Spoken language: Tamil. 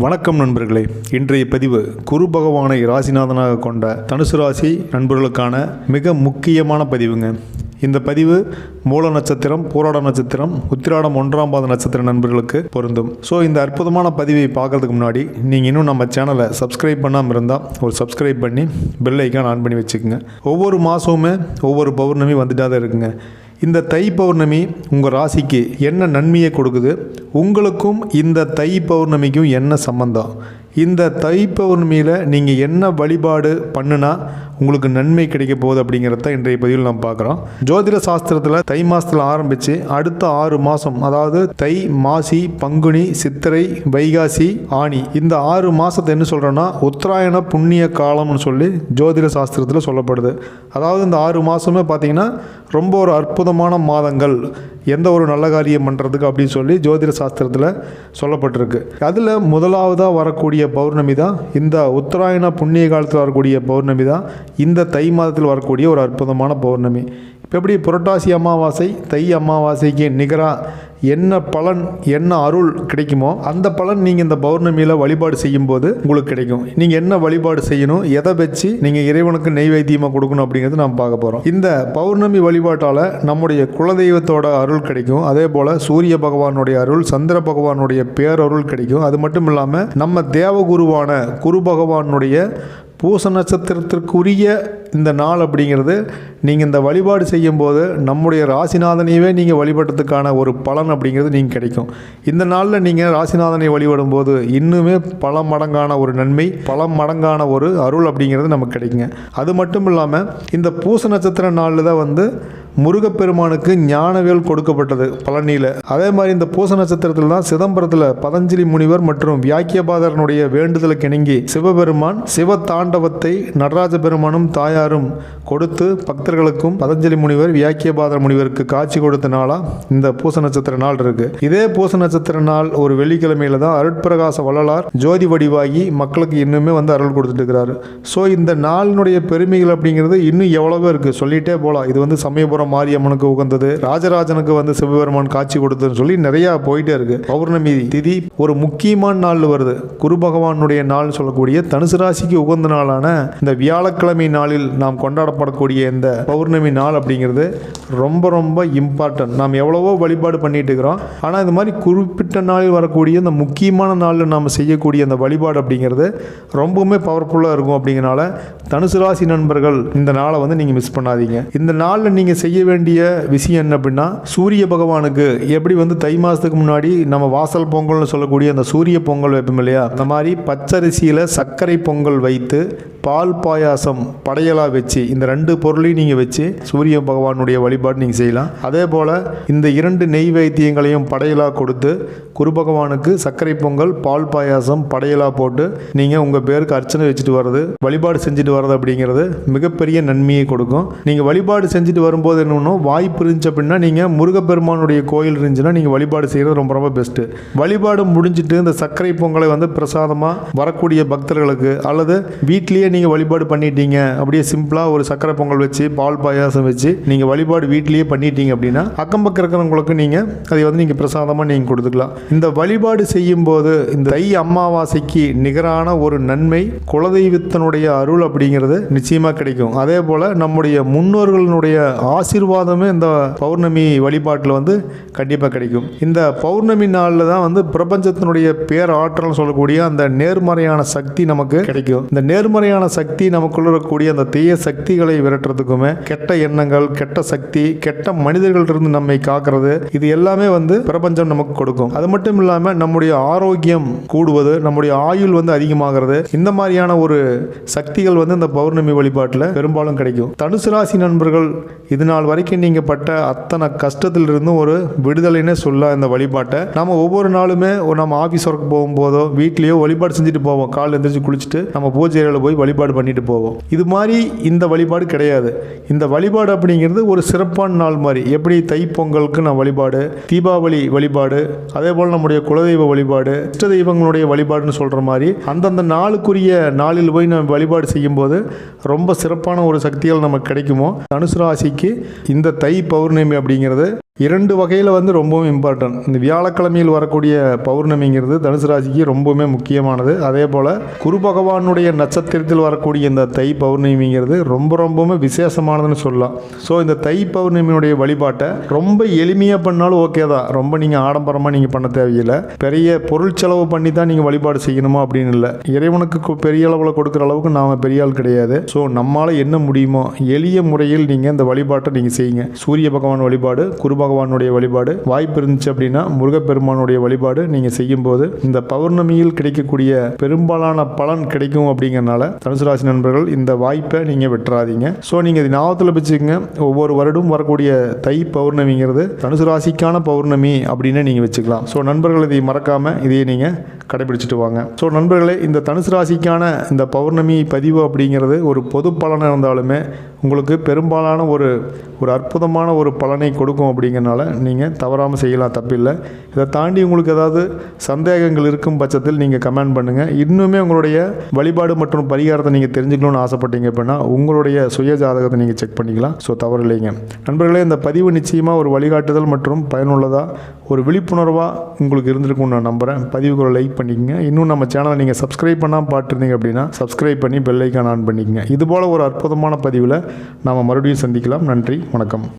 வணக்கம் நண்பர்களே. இன்றைய பதிவு குரு பகவானை ராசிநாதனாக கொண்ட தனுசு ராசி நண்பர்களுக்கான மிக முக்கியமான பதிவுங்க. இந்த பதிவு மூல நட்சத்திரம் பூராட நட்சத்திரம் உத்திராடம் ஒன்றாம் பாத நட்சத்திர நண்பர்களுக்கு பொருந்தும். ஸோ இந்த அற்புதமான பதிவை பார்க்கறதுக்கு முன்னாடி நீங்கள் இன்னும் நம்ம சேனலை சப்ஸ்கிரைப் பண்ணாமல் இருந்தால் ஒரு சப்ஸ்கிரைப் பண்ணி பெல் ஐக்கான் ஆன் பண்ணி வச்சுக்கோங்க. ஒவ்வொரு மாதமுமே ஒவ்வொரு பௌர்ணமி வந்துட்டாதான் இருக்குங்க. இந்த தை பௌர்ணமி உங்கள் ராசிக்கு என்ன நன்மையை கொடுக்குது? உங்களுக்கும் இந்த தை பௌர்ணமிக்கும் என்ன சம்பந்தம்? இந்த தை பௌர்ணமியில் நீங்கள் என்ன வழிபாடு பண்ணுனா உங்களுக்கு நன்மை கிடைக்க போகுது அப்படிங்கிறத இன்றைய பதிவில் நாம் பார்க்குறோம். ஜோதிட சாஸ்திரத்தில் தை மாதத்தில் ஆரம்பித்து அடுத்த ஆறு மாதம் அதாவது தை மாசி பங்குனி சித்திரை வைகாசி ஆணி இந்த ஆறு மாதத்தை என்ன சொல்கிறோன்னா உத்தராயண புண்ணிய காலம்னு சொல்லி ஜோதிட சாஸ்திரத்தில் சொல்லப்படுது. அதாவது இந்த ஆறு மாதமே பார்த்திங்கன்னா ரொம்ப ஒரு அற்புதமான மாதங்கள் எந்த ஒரு நல்ல காரியம் பண்ணுறதுக்கு அப்படின்னு சொல்லி ஜோதிட சாஸ்திரத்தில் சொல்லப்பட்டிருக்கு. அதில் முதலாவதாக வரக்கூடிய பௌர்ணமி தான் இந்த உத்தராயண புண்ணிய காலத்தில் வரக்கூடிய பௌர்ணமி தான் இந்த தை மாதத்தில் வரக்கூடிய ஒரு அற்புதமான பௌர்ணமி. இப்போ எப்படி புரட்டாசி அமாவாசை தை அமாவாசைக்கு நிகராக என்ன பலன் என்ன அருள் கிடைக்குமோ அந்த பலன் நீங்கள் இந்த பௌர்ணமியில் வழிபாடு செய்யும்போது உங்களுக்கு கிடைக்கும். நீங்கள் என்ன வழிபாடு செய்யணும் எதை வச்சு நீங்கள் இறைவனுக்கு நெய்வேத்தியமாக கொடுக்கணும் அப்படிங்கிறது நாம் பார்க்க போகிறோம் இந்த பௌர்ணமி வழிபாட்டால் நம்முடைய குலதெய்வத்தோட அருள் கிடைக்கும். அதே போல் சூரிய பகவானுடைய அருள் சந்திர பகவானுடைய பேரருள் கிடைக்கும். அது மட்டும் இல்லாமல் நம்ம தேவகுருவான குரு பகவானுடைய பூச நட்சத்திரத்திற்குரிய இந்த நாள் அப்படிங்கிறது நீங்கள் இந்த வழிபாடு செய்யும்போது நம்முடைய ராசிநாதனையவே நீங்கள் வழிபட்டதுக்கான ஒரு பலன் அப்படிங்கிறது நீங்கள் கிடைக்கும். இந்த நாளில் நீங்கள் ராசிநாதனை வழிபடும் போது இன்னுமே பல மடங்கான ஒரு நன்மை பல மடங்கான ஒரு அருள் அப்படிங்கிறது நமக்கு கிடைக்குங்க. அது மட்டும் இல்லாமல் இந்த பூச நட்சத்திர நாளில் தான் வந்து முருகப்பெருமானுக்கு ஞானவேல் கொடுக்கப்பட்டது பழனியில். அதே மாதிரி இந்த பூச நட்சத்திரத்தில் தான் சிதம்பரத்தில் பதஞ்சலி முனிவர் மற்றும் வியாக்கியபாதரனுடைய வேண்டுதலுக்கு இணங்கி சிவபெருமான் சிவ தாண்டவத்தை நடராஜ பெருமானும் தாயாரும் கொடுத்து பக்தர்களுக்கும் பதஞ்சலி முனிவர் வியாக்கியபாதர் முனிவருக்கு காட்சி கொடுத்த நாளா இந்த பூச நட்சத்திர நாள் இருக்கு. இதே பூச நட்சத்திர நாள் ஒரு வெள்ளிக்கிழமையில தான் அருட்பிரகாச வள்ளலார் ஜோதி வடிவாகி மக்களுக்கு இன்னுமே வந்து அருள் கொடுத்துட்டு இருக்கிறாரு. ஸோ இந்த நாளினுடைய பெருமைகள் அப்படிங்கிறது இன்னும் எவ்வளவோ இருக்கு. சொல்லிட்டே போகலாம் இது வந்து சமயபுரம் மாரியம்மனுக்கு உகந்தது. ராஜராஜனுக்கு வந்து சிவபெருமான் காட்சி கொடுத்ததுன்னு சொல்லி நிறைய போயிட்டே இருக்கு. பௌர்ணமி திதி ஒரு முக்கியமான நாள் வருது. குரு பகவானுடைய நாள் சொல்லக்கூடிய தனுசு ராசிக்கு உகந்த நாளான இந்த வியாழக்கிழமை நாளில் நாம் கொண்டாடப்படக்கூடிய இந்த பௌர்ணமி நாள் அப்படிங்கிறது ரொம்ப ரொம்ப இம்பார்ட்டன்ட் நாம் எவ்வளவோ வழிபாடு பண்ணிட்டு இருக்கிறோம். ஆனால் இந்த மாதிரி குறிப்பிட்ட நாளில் வரக்கூடிய இந்த முக்கியமான நாளில் நாம் செய்யக்கூடிய அந்த வழிபாடு அப்படிங்கிறது ரொம்பவுமே பவர்ஃபுல்லாக இருக்கும். அப்படிங்கிறனால தனுசு ராசி நண்பர்கள் இந்த நாளை வந்து நீங்கள் மிஸ் பண்ணாதீங்க. இந்த நாளில் நீங்கள் செய்ய செய்ய வேண்டிய விஷயம் என்ன அப்படின்னா சூரிய பகவானுக்கு எப்படி வந்து தை மாதத்துக்கு முன்னாடி நம்ம வாசல் பொங்கல்னு சொல்லக்கூடிய அந்த சூரிய பொங்கல் வைப்போம் இல்லையா? அந்த மாதிரி பச்சரிசியில் சர்க்கரை பொங்கல் வைத்து பால் பாயாசம் படையலாக வச்சு இந்த ரெண்டு பொருளையும் நீங்கள் வச்சு சூரிய பகவானுடைய வழிபாடு நீங்கள் செய்யலாம். அதே போல் இந்த இரண்டு நெய் வைத்தியங்களையும் படையலாக கொடுத்து குரு பகவானுக்கு சர்க்கரை பொங்கல் பால் பாயாசம் படையலாக போட்டு நீங்கள் உங்கள் பேருக்கு அர்ச்சனை வச்சுட்டு வர்றது வழிபாடு செஞ்சுட்டு வர்றது அப்படிங்கிறது மிகப்பெரிய நன்மையை கொடுக்கும். நீங்கள் வழிபாடு செஞ்சுட்டு வரும்போது என்னன்னா வாய்ப்பு இருந்துச்சு அப்படின்னா நீங்கள் முருகப்பெருமானுடைய கோயில் இருந்துச்சுன்னா நீங்கள் வழிபாடு செய்கிறது ரொம்ப ரொம்ப பெஸ்ட்டு வழிபாடு முடிஞ்சிட்டு இந்த சர்க்கரை பொங்கலை வந்து பிரசாதமாக வரக்கூடிய பக்தர்களுக்கு அல்லது வீட்லேயே நீங்கள் வழிபாடு பண்ணிட்டீங்க அப்படியே சிம்பிளாக ஒரு சர்க்கரை பொங்கல் வச்சு பால் பாயாசம் வச்சு நீங்கள் வழிபாடு வீட்லேயே பண்ணிட்டீங்க அப்படின்னா அக்கம் பக்கம் இருக்கிறவங்களுக்கு நீங்கள் அதை வந்து நீங்கள் பிரசாதமாக நீங்கள் கொடுத்துக்கலாம். இந்த வழிபாடு செய்யும்போது இந்த தை அமாவாசைக்கு நிகரான ஒரு நன்மை குலதெய்வத்தினுடைய அருள் அப்படிங்கிறது நிச்சயமாக கிடைக்கும். அதே போல் நம்முடைய முன்னோர்களினுடைய ஆசீர்வாதமே இந்த பௌர்ணமி வழிபாட்டில் வந்து கண்டிப்பாக கிடைக்கும். இந்த பௌர்ணமி நாளில் தான் வந்து பிரபஞ்சத்தினுடைய பேராற்றல் சொல்லக்கூடிய அந்த நேர்மறையான சக்தி நமக்கு கிடைக்கும். இந்த நேர்மறையான சக்தி நமக்குள்ள இருக்கக்கூடிய அந்த தீய சக்திகளை விரட்டுறதுக்குமே கெட்ட எண்ணங்கள் கெட்ட சக்தி கெட்ட மனிதர்களிருந்து நம்மை காக்கிறது இது எல்லாமே வந்து பிரபஞ்சம் நமக்கு கொடுக்கும். அது மட்டும் இல்லாமல் நம்முடைய ஆரோக்கியம் கூடுவது நம்முடைய ஆயுள் வந்து அதிகமாகிறது. இந்த மாதிரியான ஒரு சக்திகள் வந்து இந்த பௌர்ணமி வழிபாட்டில் பெரும்பாலும் கிடைக்கும். தனுசு ராசி நண்பர்கள் இது நாள் வரைக்கும் நீங்கள் பட்ட அத்தனை கஷ்டத்திலிருந்தும் ஒரு விடுதலைன்னு சொல்ல இந்த வழிபாட்டை. நம்ம ஒவ்வொரு நாளுமே ஒரு நம்ம ஆஃபீஸ் ஒர்க் போகும்போதோ வீட்லேயோ வழிபாடு செஞ்சுட்டு போவோம். காலைல எந்திரிச்சு குளிச்சுட்டு நம்ம பூஜை அறையில் போய் வழிபாடு பண்ணிட்டு போவோம். இது மாதிரி இந்த வழிபாடு கிடையாது. இந்த வழிபாடு அப்படிங்கிறது ஒரு சிறப்பான நாள் மாதிரி. எப்படி தைப்பொங்கலுக்கு நான் வழிபாடு தீபாவளி வழிபாடு அதே போல் போல் நம்முடைய குலதெய்வ வழிபாடு இஷ்ட தெய்வங்களுடைய வழிபாடுன்னு சொல்கிற மாதிரி அந்தந்த நாளுக்குரிய நாளில் போய் நம்ம வழிபாடு செய்யும்போது ரொம்ப சிறப்பான ஒரு சக்திகள் நமக்கு கிடைக்குமோ? தனுசு ராசிக்கு இந்த தை பௌர்ணமி அப்படிங்கிறது இரண்டு வகையில் வந்து ரொம்பவும் இம்பார்ட்டன்ட் இந்த வியாழக்கிழமையில் வரக்கூடிய பௌர்ணமிங்கிறது தனுசு ராசிக்கு ரொம்பவுமே முக்கியமானது. அதே போல் குரு பகவானுடைய நட்சத்திரத்தில் வரக்கூடிய இந்த தை பௌர்ணமிங்கிறது ரொம்ப ரொம்பவுமே விசேஷமானதுன்னு சொல்லலாம். ஸோ இந்த தை பௌர்ணமியுடைய வழிபாட்டை ரொம்ப எளிமையாக பண்ணாலும் ஓகே தான். ரொம்ப நீங்கள் ஆடம்பரமாக நீங்கள் பண்ண தேவையில்லை. பெரிய பொருள் செலவு பண்ணி தான் நீங்கள் வழிபாடு செய்யணுமா அப்படின்னு இல்லை. இறைவனுக்கு பெரிய அளவில் கொடுக்குற அளவுக்கு நாம் பெரிய ஆள் கிடையாது. ஸோ நம்மளால் என்ன முடியுமோ எளிய முறையில் நீங்கள் இந்த வழிபாட்டை நீங்கள் செய்யுங்க. சூரிய பகவான் வழிபாடு குரு பகவானுடைய வழிபாடு வாய்ப்பு இருந்துச்சு அப்படின்னா முருகப்பெருமானுடைய வழிபாடு நீங்கள் செய்யும்போது இந்த பௌர்ணமியில் கிடைக்கக்கூடிய பெரும்பாலான பலன் கிடைக்கும் அப்படிங்கறனால தனுசு ராசி நண்பர்கள் இந்த வாய்ப்பை நீங்கள் விட்டுறாதீங்க. ஸோ நீங்கள் இது ஞாபகத்தில் வச்சுக்கோங்க. ஒவ்வொரு வருடம் வரக்கூடிய தை பௌர்ணமிங்கிறது தனுசு ராசிக்கான பௌர்ணமி அப்படின்னு நீங்கள் வச்சுக்கலாம். ஸோ நண்பர்கள் இதை மறக்காமல் இதையே நீங்கள் கடைபிடிச்சிட்டு வாங்க. ஸோ நண்பர்களே இந்த தனுசு ராசிக்கான இந்த பௌர்ணமி பதிவு அப்படிங்கிறது ஒரு பொது பலனாக இருந்தாலுமே உங்களுக்கு பெரும்பாலான ஒரு ஒரு அற்புதமான ஒரு பலனை கொடுக்கும் அப்படிங்கிறனால நீங்கள் தவறாமல் செய்யலாம் தப்பில்லை. இதை தாண்டி உங்களுக்கு ஏதாவது சந்தேகங்கள் இருக்கும் பட்சத்தில் நீங்கள் கமெண்ட் பண்ணுங்கள் இன்னுமே உங்களுடைய வழிபாடு மற்றும் பரிகாரத்தை நீங்கள் தெரிஞ்சுக்கணும்னு ஆசைப்பட்டீங்க அப்படின்னா உங்களுடைய சுய ஜாதகத்தை நீங்கள் செக் பண்ணிக்கலாம். ஸோ தவறு இல்லைங்க. நண்பர்களே இந்த பதிவு நிச்சயமாக ஒரு வழிகாட்டுதல் மற்றும் பயனுள்ளதாக ஒரு விழிப்புணர்வாக உங்களுக்கு இருந்திருக்கும்னு நான் நம்புகிறேன் பதிவுகளை ஒரு லைக் பண்ணிக்கங்க. இன்னும் நம்ம சேனலை நீங்கள் சப்ஸ்கிரைப் பண்ணாமல் பார்த்துருந்தீங்க அப்படின்னா சப்ஸ்கிரைப் பண்ணி பெல் ஐக்கான் ஆன் பண்ணிக்கங்க. இதுபோல் ஒரு அற்புதமான பதிவில் நாம் மறுபடியும் சந்திக்கலாம். நன்றி வணக்கம்.